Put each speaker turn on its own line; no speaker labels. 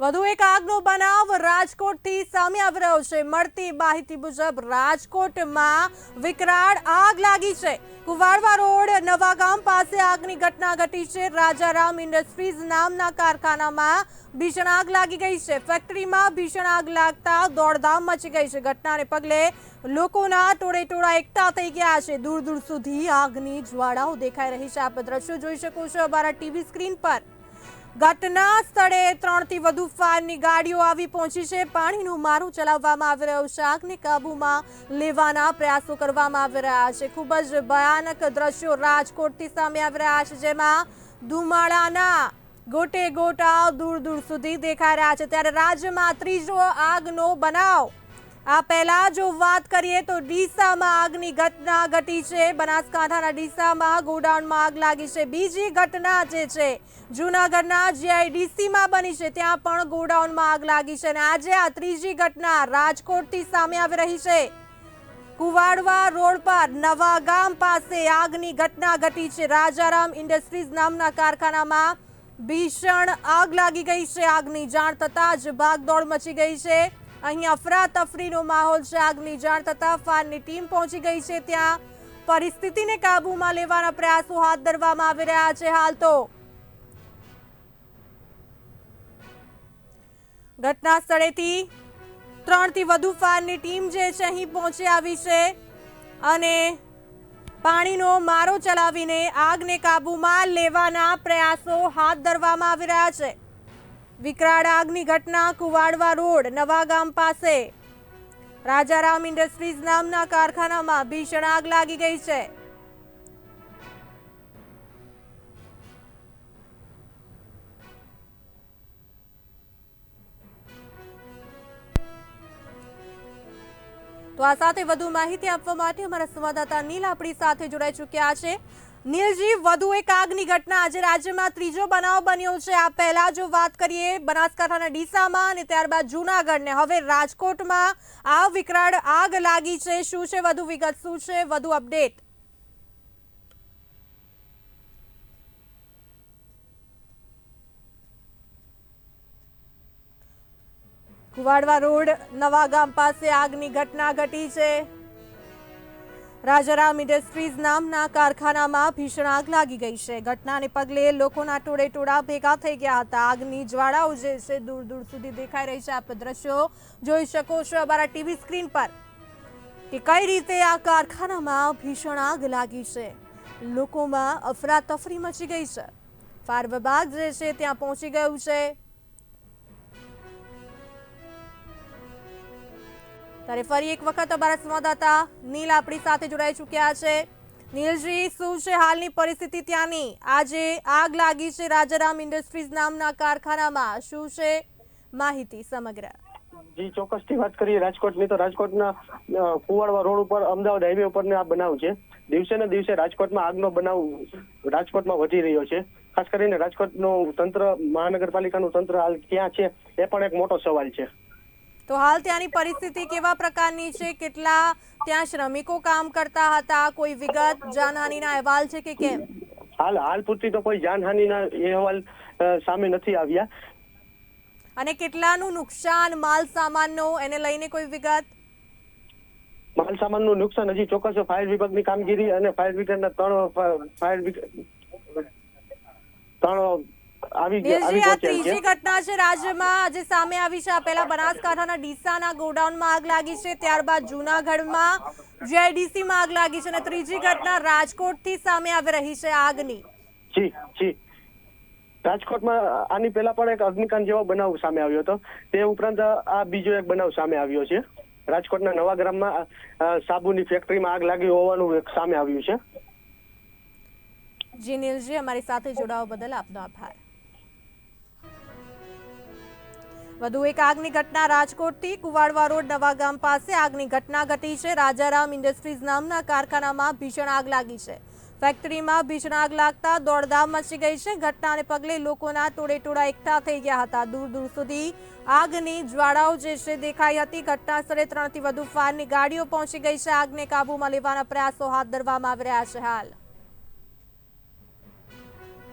વધુ એક આગનો બનાવ રાજકોટથી સામે આવી રહ્યો છે. મળતી માહિતી મુજબ રાજકોટમાં વિકરાળ આગ લાગી છે. કુવાડવા રોડ નવાગામ પાસે આગની ઘટના ઘટી છે. રાજારામ ઇન્ડસ્ટ્રીઝ નામના કારખાનામાં ભીષણ આગ લાગી ગઈ છે. ફેક્ટરીમાં ભીષણ આગ લાગતા દોડધામ મચી ગઈ છે. ઘટનાને પગલે લોકોના ટોળે ટોળા એકઠા થઈ ગયા છે. દૂર દૂર સુધી આગની જ્વાળાઓ દેખાઈ રહી છે. આપ દ્રશ્યો જોઈ શકો છો અમારા ટીવી સ્ક્રીન પર. ઘટના સ્થળે ત્રણથી વધુ ફાયરની ગાડીઓ આવી પહોંચી છે. પાણીનું મારું ચલાવવામાં આવી રહ્યું છે. આગને કાબૂમાં લેવાના પ્રયાસો કરવામાં આવી રહ્યા છે. ખૂબ જ ભયાનક દ્રશ્યો રાજકોટથી સામે આવી રહ્યા છે, જેમાં ધુમાડાના ગોટે ગોટા દૂર દૂર સુધી દેખાઈ રહ્યા છે. ત્યારે રાજ્યમાં ત્રીજો આગનો બનાવ આ પહેલા જો વાત કરીએ તો ડીસામાં આગની ઘટના ઘટી છે. બનાસકાંઠાના ડીસામાં ગોડાઉનમાં આગ લાગી છે. બીજી ઘટના જે છે, જૂનાગઢના જીઆઈડીસીમાં બની છે. ત્યાં પણ ગોડાઉનમાં આગ લાગી છે અને આજે આ ત્રીજી ઘટના રાજકોટથી સામે આવી રહી છે. કુવાડવા રોડ પર નવાગામ પાસે આગની ઘટના ઘટી છે. રાજારામ ઇન્ડસ્ટ્રીઝ નામના કારખાનામાં ભીષણ આગ લાગી ગઈ છે. આગની જાણ થતાં જ ભાગદોડ મચી ગઈ છે. અહીં અફરાતફરીનો માહોલ છે. આગની જાણ થતાં ફાયરની ટીમ પહોંચી ગઈ છે ત્યાં. પરિસ્થિતિને કાબૂમાં લેવાના પ્રયાસો હાથ ધરવામાં આવી રહ્યા છે હાલ તો. ઘટના સ્થળેથી ત્રણથી વધુ ફાયરની ટીમ જે છે અહીં પહોંચી આવી છે અને પાણીનો મારો ચલાવીને આગને કાબૂમાં લેવાના પ્રયાસો હાથ ધરવામાં આવી રહ્યા છે. વિકરાળ આગની ઘટના કુવાડવા રોડ નવાગામ પાસે. રાજારામ ઇન્ડસ્ટ્રીઝ નામના કારખાનામાં ભીષણ આગ લાગી ગઈ છે. તો આ સાથે વધુ માહિતી આપવા માટે અમારા સંવાદદાતા નીલ આપણી સાથે જોડાઈ ચૂક્યા છે. નીલજી, વધુ એક આગની ઘટના. આજે રાજ્યમાં ત્રીજો બનાવ બન્યો છે. આ પહેલા જો વાત કરીએ, બનાસકાંઠાના ડીસામાં અને ત્યારબાદ જૂનાગઢને. હવે રાજકોટમાં આ વિકરાળ આગ લાગી છે. શું છે? વધુ વિગત શું છે? વધુ અપડેટ. કુવાડવા રોડ નવાગામ પાસે આગની ઘટના ઘટી છે. રાજારામ ઇન્ડસ્ટ્રીઝ નામના કારખાનામાં ભીષણ આગ લાગી ગઈ છે. ઘટનાને પગલે લોકોના ટોળે ટોળા ભેગા થઈ ગયા હતા. આગની જ્વાળાઓ જે છે દૂર દૂર સુધી દેખાઈ રહી છે. આપ દ્રશ્યો જોઈ શકો છો અમારા ટીવી સ્ક્રીન પર કે કઈ રીતે આ કારખાનામાં ભીષણ આગ લાગી છે. લોકોમાં અફરાતફરી મચી ગઈ છે. ફાયર વિભાગ જે છે ત્યાં પહોંચી ગયું છે. ત્યારે ફરી એક વખત અમારા સંવાદદાતા નીલ આપણી સાથે જોડાઈ ચૂક્યા છે. નીલજી, શું છે હાલની પરિસ્થિતિ ત્યાંની? આજે આગ લાગી છે રાજારામ ઇન્ડસ્ટ્રીઝ નામના કારખાનામાં. શું છે માહિતી સમગ્ર?
જી, ચોક્કસથી વાત કરીએ. રાજકોટની તો રાજકોટના કુવાડવા રોડ ઉપર, અમદાવાદ હાઈવે ઉપર આ બનાવ છે. દિવસે ને દિવસે રાજકોટમાં આગનો બનાવ રાજકોટમાં વધી રહ્યો છે. ખાસ કરીને રાજકોટનું તંત્ર, મહાનગરપાલિકાનું તંત્ર હાલ ક્યાં છે એ પણ એક મોટો સવાલ છે.
તો હાલ ત્યાંની પરિસ્થિતિ કેવા પ્રકારની છે? કેટલા ત્યાં શ્રમિકો કામ કરતા હતા? કોઈ વિગત જાનહાનિના અહેવાલ છે કે કેમ?
હાલ હાલ પૂરતી તો કોઈ જાનહાનિના અહેવાલ સામે નથી આવ્યા.
અને કેટલાનું નુકસાન માલ સામાનનો? એને લઈને કોઈ વિગત?
માલ સામાનનું નુકસાન હજી ચોક્કસ ફાયર વિભાગની કામગીરી અને ફાયર બ્રિગેડના ત્રણ ફાયર બ્રિગેડ ત્રણ
ત્રીજી ઘટના છે રાજ્યમાં. આજે સામે આવી છે પહેલા બનાસકાંઠાના ડીસાના ગોડાઉનમાં આગ લાગી છે ત્યારબાદ જૂનાગઢમાં જીઆઈડીસીમાં આગ લાગી છે અને ત્રીજી ઘટના રાજકોટથી સામે આવી રહી છે આગની.
જી જી. રાજકોટમાં આની પહેલા પણ એક અગ્નિકાંડ જેવો બનાવ સામે આવ્યો હતો. તે ઉપરાંત આ બીજો એક બનાવ સામે આવ્યો છે. રાજકોટના નવા ગ્રામમાં સાબુની ફેક્ટરીમાં આગ લાગી હોવાનું સામે આવ્યું છે.
જી નીલજી અમારી સાથે જોડાવા બદલ આપનો આભાર. વધુ એક આગની ઘટના રાજકોટથી કુવાડવા રોડ નવાગામ પાસે આગની ઘટના ઘટી છે. રાજારામ ઇન્ડસ્ટ્રીઝ નામના કારખાનામાં ભીષણ આગ લાગી છે. ફેક્ટરીમાં ભીષણ આગ લાગતા દોડધામ મચી ગઈ છે. ઘટનાને પગલે લોકોના ટોળે ટોળા એકઠા થઈ ગયા હતા. દૂર દૂર સુધી આગની જ્વાળાઓ જે છે દેખાઈ હતી. ઘટના સ્થળે ત્રણથી વધુ ફાયરની ગાડીઓ પહોંચી ગઈ છે. આગને કાબૂમાં લેવાના પ્રયાસો હાથ ધરવામાં આવી રહ્યા છે. હાલ